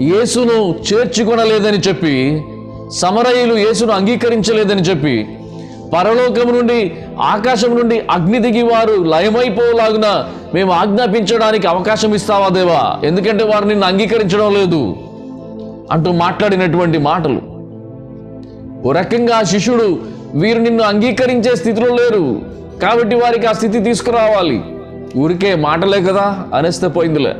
యేసును చేర్చుకొనలేదని చెప్పి సమరయులు యేసును అంగీకరించలేదని చెప్పి పరలోకం నుండి ఆకాశం నుండి అగ్ని దిగి వారు లయమైపోలాగున మేము ఆజ్ఞాపించడానికి అవకాశం ఇస్తావా దేవా? ఎందుకంటే వారు నిన్ను అంగీకరించడం లేదు అంటూ మాట్లాడినటువంటి మాటలు. ఓ రకంగా శిష్యుడు వీరు నిన్ను అంగీకరించే స్థితిలో లేరు. కాబట్టి వారికి ఆ స్థితి తీసుకురావాలి. ఊరికే మాటలే కదా అనేస్తే పోయిందిలే.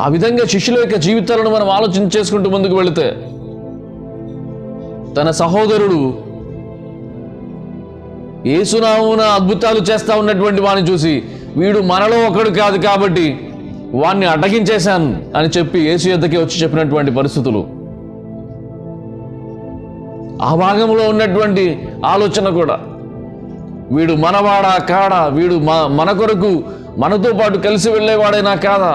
ఆ విధంగా శిష్యుల యొక్క జీవితాలను మనం ఆలోచన చేసుకుంటూ ముందుకు వెళితే తన సహోదరుడు ఏసునామున అద్భుతాలు చేస్తా ఉన్నటువంటి వాడిని చూసి వీడు మనలో ఒకడు కాదు కాబట్టి వాణ్ణి అటగించేశాను అని చెప్పి యేసు యొద్దకి వచ్చి చెప్పినటువంటి పరిస్థితులు. ఆ భాగంలో ఉన్నటువంటి ఆలోచన కూడా. వీడు మనవాడా కాడా? వీడు మన కొరకు మనతో పాటు కలిసి వెళ్ళేవాడైనా కాదా?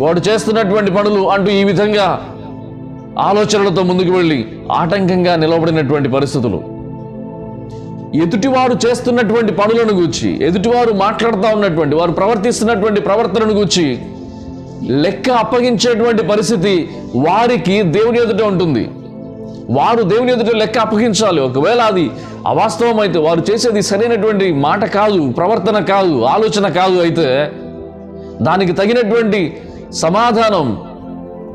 వాడు చేస్తున్నటువంటి పనులు అంటూ ఈ విధంగా ఆలోచనలతో ముందుకు వెళ్ళి ఆటంకంగా నిలబడినటువంటి పరిస్థితులు. ఎదుటివారు చేస్తున్నటువంటి పనులను గూర్చి ఎదుటివారు మాట్లాడుతూ ఉన్నటువంటి వారు ప్రవర్తిస్తున్నటువంటి ప్రవర్తనను గూర్చి లెక్క అప్పగించేటువంటి పరిస్థితి వారికి దేవుని ఎదుట ఉంటుంది. వారు దేవుని ఎదుట లెక్క అప్పగించాలి. ఒకవేళ అది అవాస్తవం అయితే వారు చేసేది సరైనటువంటి మాట కాదు ప్రవర్తన కాదు ఆలోచన కాదు అయితే దానికి తగినటువంటి సమాధానం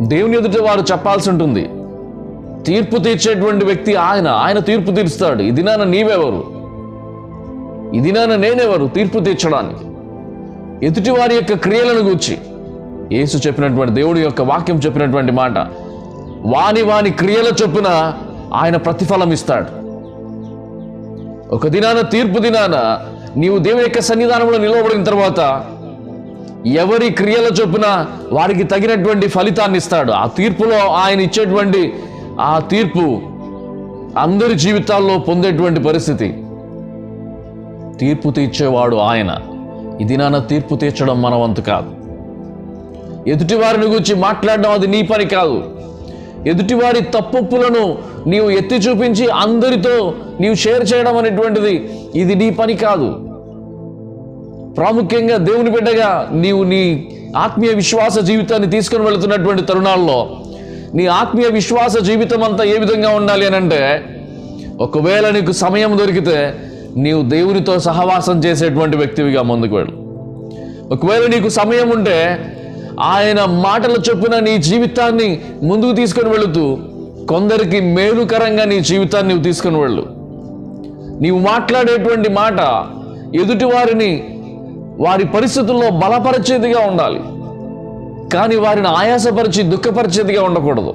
దేవుని ఎదుట వారు చెప్పాల్సి ఉంటుంది. తీర్పు తీర్చేటువంటి వ్యక్తి ఆయన ఆయన తీర్పు తీరుస్తాడు. ఇది నాన్న నీవెవరు? ఇది నాన్న నేనెవరు? తీర్పు తీర్చడానికి. ఎదుటి వారి యొక్క క్రియలను గూర్చి. యేసు చెప్పినటువంటి దేవుడి యొక్క వాక్యం చెప్పినటువంటి మాట. వాని వాని క్రియల చొప్పున ఆయన ప్రతిఫలం ఇస్తాడు. ఒక దినాన తీర్పు దినాన నీవు దేవుని యొక్క సన్నిధానంలో నిలవబడిన తర్వాత ఎవరి క్రియల చొప్పున వారికి తగినటువంటి ఫలితాన్ని ఇస్తాడు. ఆ తీర్పులో ఆయన ఇచ్చేటువంటి ఆ తీర్పు అందరి జీవితాల్లో పొందేటువంటి పరిస్థితి. తీర్పు తీర్చేవాడు ఆయన. ఇది నాన్న తీర్పు తీర్చడం మన వంతు కాదు. ఎదుటివారిని గురించి మాట్లాడడం అది నీ పని కాదు. ఎదుటివారి తప్పులను నీవు ఎత్తి చూపించి అందరితో నీవు షేర్ చేయడం అనేటువంటిది ఇది నీ పని కాదు. ప్రాముఖ్యంగా దేవుని బిడ్డగా నీవు నీ ఆత్మీయ విశ్వాస జీవితాన్ని తీసుకొని వెళుతున్నటువంటి తరుణాల్లో నీ ఆత్మీయ విశ్వాస జీవితం అంతా ఏ విధంగా ఉండాలి అని అంటే ఒకవేళ నీకు సమయం దొరికితే నీవు దేవునితో సహవాసం చేసేటువంటి వ్యక్తివిగా ముందుకు వెళ్ళు. ఒకవేళ నీకు సమయం ఉంటే ఆయన మాటలు చొప్పున నీ జీవితాన్ని ముందుకు తీసుకొని వెళుతూ కొందరికి మేలుకరంగా నీ జీవితాన్ని నువ్వు తీసుకొని వెళ్ళు. నీవు మాట్లాడేటువంటి మాట ఎదుటి వారిని వారి పరిస్థితుల్లో బలపరిచేదిగా ఉండాలి. కానీ వారిని ఆయాసపరిచి దుఃఖపరిచేదిగా ఉండకూడదు.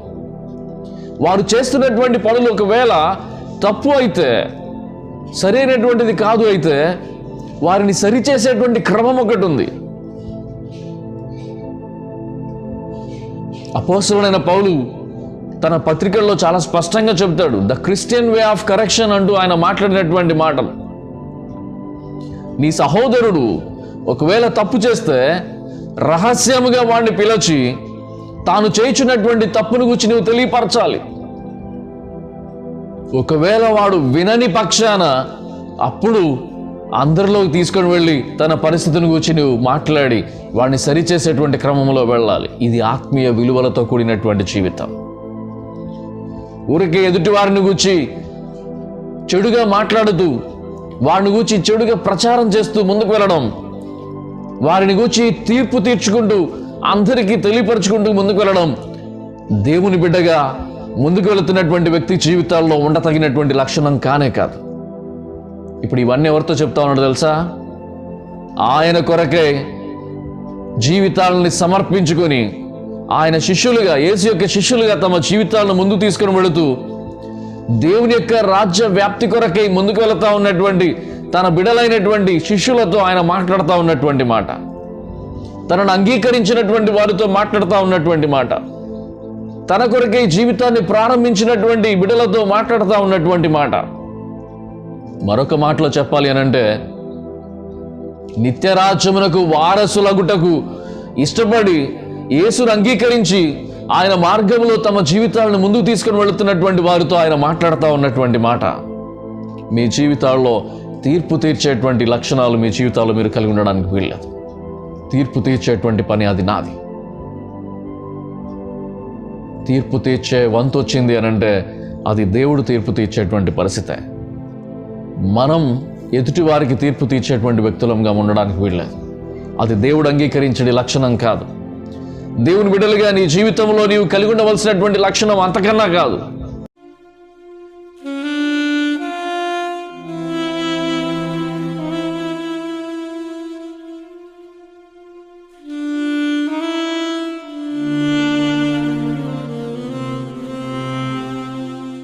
వారు చేస్తున్నటువంటి పనులు ఒకవేళ తప్పు అయితే సరైనటువంటిది కాదు అయితే వారిని సరిచేసేటువంటి క్రమం ఒకటి ఉంది. అపోసరుడైన పౌలు తన పత్రికల్లో చాలా స్పష్టంగా చెప్తాడు the Christian way of correction అంటూ ఆయన మాట్లాడినటువంటి మాటలు. నీ సహోదరుడు ఒకవేళ తప్పు చేస్తే రహస్యముగా వాడిని పిలిచి తాను చేయించినటువంటి తప్పును గురించి నువ్వు తెలియపరచాలి. ఒకవేళ వాడు వినని పక్షాన అప్పుడు అందరిలోకి తీసుకొని వెళ్ళి తన పరిస్థితిని గురించి నువ్వు మాట్లాడి వాడిని సరిచేసేటువంటి క్రమంలో వెళ్ళాలి. ఇది ఆత్మీయ విలువలతో కూడినటువంటి జీవితం. ఊరికే ఎదుటి వారిని గూర్చి చెడుగా మాట్లాడుతూ వాడిని గూర్చి చెడుగా ప్రచారం చేస్తూ ముందుకు వెళ్ళడం వారిని గూర్చి తీర్పు తీర్చుకుంటూ అందరికీ తెలియపరచుకుంటూ ముందుకు వెళ్ళడం. దేవుని బిడ్డగా ముందుకు వెళుతున్నటువంటి వ్యక్తి జీవితాల్లో ఉండతగినటువంటి లక్షణం కానే కాదు. ఇప్పుడు ఇవన్నీ ఎవరితో చెప్తా ఉన్నాడు తెలుసా? ఆయన కొరకే జీవితాలని సమర్పించుకొని ఆయన శిష్యులుగా యేసు యొక్క శిష్యులుగా తమ జీవితాలను ముందుకు తీసుకొని వెళుతూ దేవుని యొక్క రాజ్య వ్యాప్తి కొరకై ముందుకు వెళుతూ ఉన్నటువంటి తన బిడలైనటువంటి శిష్యులతో ఆయన మాట్లాడుతూ ఉన్నటువంటి మాట. తనను అంగీకరించినటువంటి వారితో మాట్లాడుతూ ఉన్నటువంటి మాట. తన కొరకే జీవితాన్ని ప్రారంభించినటువంటి బిడలతో మాట్లాడుతూ ఉన్నటువంటి మాట. మరొక మాటలో చెప్పాలి అనంటే నిత్యరాజ్యమునకు వారసులగుటకు ఇష్టపడి యేసును అంగీకరించి ఆయన మార్గంలో తమ జీవితాలను ముందుకు తీసుకొని వెళుతున్నటువంటి వారితో ఆయన మాట్లాడుతూ ఉన్నటువంటి మాట. మీ జీవితాల్లో తీర్పు తీర్చేటువంటి లక్షణాలు మీ జీవితాల్లో మీరు కలిగి ఉండడానికి వీల్లేదు. తీర్పు తీర్చేటువంటి పని అది నాది. తీర్పు తీర్చే వంతు వచ్చింది అని అంటే అది దేవుడు తీర్పు తీర్చేటువంటి పరిస్థితే. మనం ఎదుటి వారికి తీర్పు తీర్చేటువంటి వ్యక్తులంగా ఉండడానికి వీల్లేదు. అది దేవుడు అంగీకరించే లక్షణం కాదు. దేవుని బిడ్డలుగా నీ జీవితంలో నీవు కలిగి ఉండవలసినటువంటి లక్షణం అంతకన్నా కాదు.